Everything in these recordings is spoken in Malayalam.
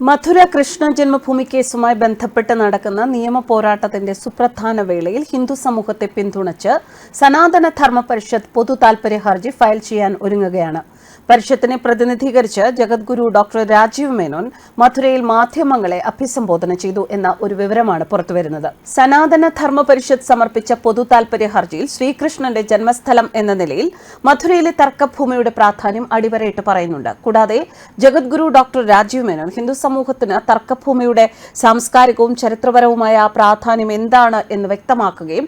മധുര കൃഷ്ണ ജന്മഭൂമി കേസുമായി ബന്ധപ്പെട്ട് നടക്കുന്ന നിയമ പോരാട്ടത്തിന്റെ സുപ്രധാന വേളയിൽ ഹിന്ദു സമൂഹത്തെ പിന്തുണച്ച് സനാതന ധർമ്മ പരിഷത്ത് പൊതു താൽപര്യ ഹർജി ഫയൽ ചെയ്യാൻ ഒരുങ്ങുകയാണ്. പരിഷത്തിനെ പ്രതിനിധീകരിച്ച് ജഗദ്ഗുരു ഡോക്ടർ രാജീവ് മേനോൻ മധുരയിൽ മാധ്യമങ്ങളെ അഭിസംബോധന ചെയ്തു എന്ന ഒരു വിവരമാണ് പുറത്തുവരുന്നത്. സനാതന ധർമ്മ പരിഷത്ത് സമർപ്പിച്ച പൊതു താൽപര്യ ഹർജിയിൽ ശ്രീകൃഷ്ണന്റെ ജന്മസ്ഥലം എന്ന നിലയിൽ മധുരയിലെ തർക്കഭൂമിയുടെ പ്രാധാന്യം അടിവരയിട്ട് പറയുന്നുണ്ട്. കൂടാതെ ജഗദ്ഗുരു ഡോക്ടർ രാജീവ് മേനോൻ ഹിന്ദു സമൂഹത്തിന് തർക്കഭൂമിയുടെ സാംസ്കാരികവും ചരിത്രപരവുമായ പ്രാധാന്യം എന്താണ് എന്ന് വ്യക്തമാക്കുകയും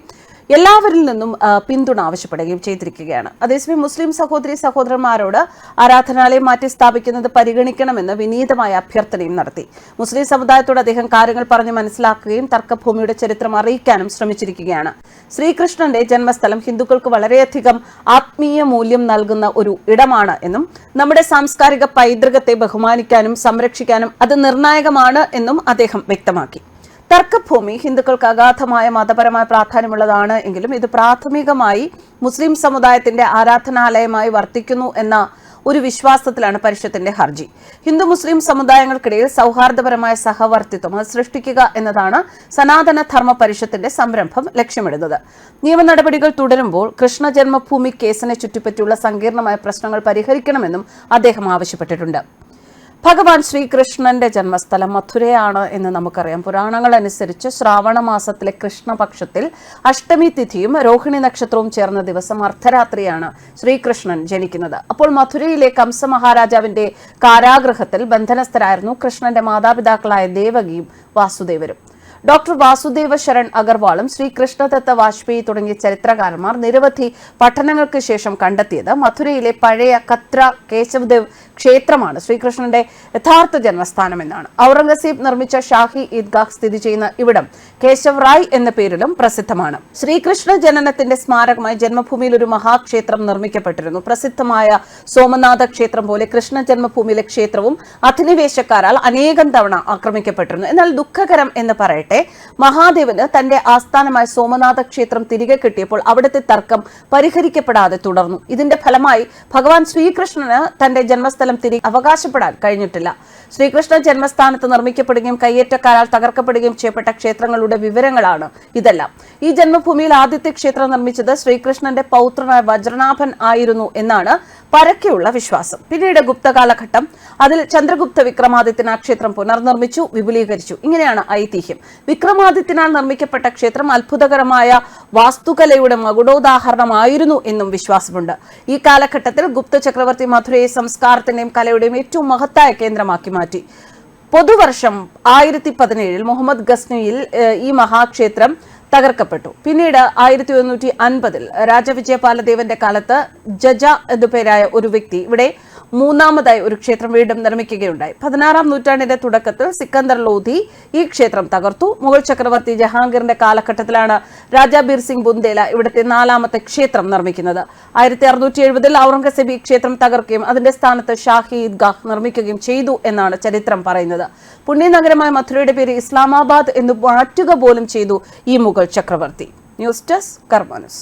എല്ലാവരിൽ നിന്നും പിന്തുണ ആവശ്യപ്പെടുകയും ചെയ്തിരിക്കുകയാണ്. അതേസമയം മുസ്ലിം സഹോദരി സഹോദരന്മാരോട് ആരാധനാലയം മാറ്റി സ്ഥാപിക്കുന്നത് പരിഗണിക്കണമെന്ന് വിനീതമായ അഭ്യർത്ഥനയും നടത്തി. മുസ്ലിം സമുദായത്തോട് അദ്ദേഹം കാര്യങ്ങൾ പറഞ്ഞ് മനസ്സിലാക്കുകയും തർക്കഭൂമിയുടെ ചരിത്രം അറിയിക്കാനും ശ്രമിച്ചിരിക്കുകയാണ്. ശ്രീകൃഷ്ണന്റെ ജന്മസ്ഥലം ഹിന്ദുക്കൾക്ക് വളരെയധികം ആത്മീയ മൂല്യം നൽകുന്ന ഒരു ഇടമാണ് എന്നും നമ്മുടെ സാംസ്കാരിക പൈതൃകത്തെ ബഹുമാനിക്കാനും സംരക്ഷിക്കാനും അത് നിർണായകമാണ് എന്നും അദ്ദേഹം വ്യക്തമാക്കി. തർക്കഭൂമി ഹിന്ദുക്കൾക്ക് അഗാധമായ മതപരമായ പ്രാധാന്യമുള്ളതാണ് എങ്കിലും ഇത് പ്രാഥമികമായി മുസ്ലിം സമുദായത്തിന്റെ ആരാധനാലയമായി വർത്തിക്കുന്നു എന്ന ഒരു വിശ്വാസത്തിലാണ് പരിഷത്തിന്റെ ഹർജി. ഹിന്ദു മുസ്ലിം സമുദായങ്ങൾക്കിടയിൽ സൗഹാർദ്ദപരമായ സഹവർത്തിത്വം അത് സൃഷ്ടിക്കുക എന്നതാണ് സനാതന ധർമ്മ പരിഷത്തിന്റെ സംരംഭം ലക്ഷ്യമിടുന്നത്. നിയമ നടപടികൾ തുടരുമ്പോൾ കൃഷ്ണ ജന്മഭൂമി കേസിനെ ചുറ്റിപ്പറ്റിയുള്ള സങ്കീർണമായ പ്രശ്നങ്ങൾ പരിഹരിക്കണമെന്നും അദ്ദേഹം ആവശ്യപ്പെട്ടിട്ടുണ്ട്. ഭഗവാൻ ശ്രീകൃഷ്ണന്റെ ജന്മസ്ഥലം മഥുരയാണ് എന്ന് നമുക്കറിയാം. പുരാണങ്ങൾ അനുസരിച്ച് ശ്രാവണ മാസത്തിലെ കൃഷ്ണപക്ഷത്തിൽ അഷ്ടമി തിഥിയും രോഹിണി നക്ഷത്രവും ചേർന്ന ദിവസം അർദ്ധരാത്രിയാണ് ശ്രീകൃഷ്ണൻ ജനിക്കുന്നത്. അപ്പോൾ മഥുരയിലെ കംസ മഹാരാജാവിന്റെ കാരാഗ്രഹത്തിൽ ബന്ധനസ്ഥരായിരുന്നു കൃഷ്ണന്റെ മാതാപിതാക്കളായ ദേവകിയും വാസുദേവരും. ഡോക്ടർ വാസുദേവ ശരൺ അഗർവാളും ശ്രീ കൃഷ്ണദത്ത വാജ്പേയി തുടങ്ങിയ ചരിത്രകാരന്മാർ നിരവധി പഠനങ്ങൾക്ക് ശേഷം കണ്ടെത്തിയത് മഥുരയിലെ പഴയ കത്ര കേശവദേവ് ക്ഷേത്രമാണ്. ശ്രീകൃഷ്ണന്റെ യഥാർത്ഥ ജന്മസ്ഥാനം എന്നാണ് ഔറംഗസീബ് നിർമ്മിച്ച ഷാഹി ഈദ്ഗാഹ് സ്ഥിതി ചെയ്യുന്ന ഇവിടം കേശവ് റായ് എന്ന പേരിലും പ്രസിദ്ധമാണ്. ശ്രീകൃഷ്ണ ജനനത്തിന്റെ സ്മാരകമായി ജന്മഭൂമിയിൽ ഒരു മഹാക്ഷേത്രം നിർമ്മിക്കപ്പെട്ടിരുന്നു. പ്രസിദ്ധമായ സോമനാഥ ക്ഷേത്രം പോലെ കൃഷ്ണ ജന്മഭൂമിയിലെ ക്ഷേത്രവും അധിനിവേശക്കാരാൽ അനേകം തവണ ആക്രമിക്കപ്പെട്ടിരുന്നു. എന്നാൽ ദുഃഖകരം എന്ന് പറയട്ടെ മഹാദേവന് തന്റെ ആസ്ഥാനമായ സോമനാഥ ക്ഷേത്രം തിരികെ കിട്ടിയപ്പോൾ അവിടുത്തെ തർക്കം പരിഹരിക്കപ്പെടാതെ തുടർന്നു. ഇതിന്റെ ഫലമായി ഭഗവാൻ ശ്രീകൃഷ്ണന് തന്റെ ജന്മസ്ഥലം തിരികെ അവകാശപ്പെടാൻ കഴിഞ്ഞിട്ടില്ല. ശ്രീകൃഷ്ണ ജന്മസ്ഥാനത്ത് നിർമ്മിക്കപ്പെടുകയും കയ്യേറ്റക്കാരാൽ തകർക്കപ്പെടുകയും ചെയ്യപ്പെട്ട ക്ഷേത്രങ്ങളുടെ വിവരങ്ങളാണ് ഇതെല്ലാം. ഈ ജന്മഭൂമിയിൽ ആദ്യത്തെ ക്ഷേത്രം നിർമ്മിച്ചത് ശ്രീകൃഷ്ണന്റെ പൗത്രനായ വജ്രനാഭൻ ആയിരുന്നു എന്നാണ് പരക്കെയുള്ള വിശ്വാസം. പിന്നീട് ഗുപ്തകാലഘട്ടം. അതിൽ ചന്ദ്രഗുപ്ത വിക്രമാദിത്യന ക്ഷേത്രം പുനർനിർമ്മിച്ചു വിപുലീകരിച്ചു. ഇങ്ങനെയാണ് ഐതിഹ്യം. വിക്രമാദിത്യനാൽ നിർമ്മിക്കപ്പെട്ട ക്ഷേത്രം അത്ഭുതകരമായ വാസ്തുകലയുടെ മകുടോദാഹരണമായിരുന്നു എന്നും വിശ്വാസമുണ്ട്. ഈ കാലഘട്ടത്തിൽ ഗുപ്ത ചക്രവർത്തി മധുരയെ സംസ്കാരത്തിന്റെയും കലയുടെയും ഏറ്റവും മഹത്തായ കേന്ദ്രമാക്കി മാറ്റി. പൊതുവർഷം ആയിരത്തി പതിനേഴിൽ മുഹമ്മദ് ഗസ്നിയിൽ ഈ മഹാക്ഷേത്രം തകർക്കപ്പെട്ടു. പിന്നീട് ആയിരത്തി ഒരുന്നൂറ്റി അൻപതിൽ രാജവിജയപാലദേവന്റെ കാലത്ത് ജജ എന്നു പേരായ ഒരു വ്യക്തി ഇവിടെ മൂന്നാമതായി ഒരു ക്ഷേത്രം വീണ്ടും നിർമ്മിക്കുകയുണ്ടായി. പതിനാറാം നൂറ്റാണ്ടിന്റെ തുടക്കത്തിൽ സിക്കന്ദർ ലോധി ഈ ക്ഷേത്രം തകർത്തു. മുഗൾ ചക്രവർത്തി ജഹാംഗീറിന്റെ കാലഘട്ടത്തിലാണ് രാജാ ബീർ സിംഗ് ബുന്ദേല ഇവിടുത്തെ നാലാമത്തെ ക്ഷേത്രം നിർമ്മിക്കുന്നത്. ആയിരത്തി അറുന്നൂറ്റി എഴുപതിൽ ഔറംഗസേബ് ഈ ക്ഷേത്രം തകർക്കുകയും അതിന്റെ സ്ഥാനത്ത് ഷാഹി ഈദ്ഗാഹ് നിർമ്മിക്കുകയും ചെയ്തു എന്നാണ് ചരിത്രം പറയുന്നത്. പുണ്യനഗരമായ മഥുരയുടെ പേര് ഇസ്ലാമാബാദ് എന്ന് മാറ്റുക പോലും ചെയ്തു ഈ മുഗൾ ചക്രവർത്തി. News desk കർമാനുസ്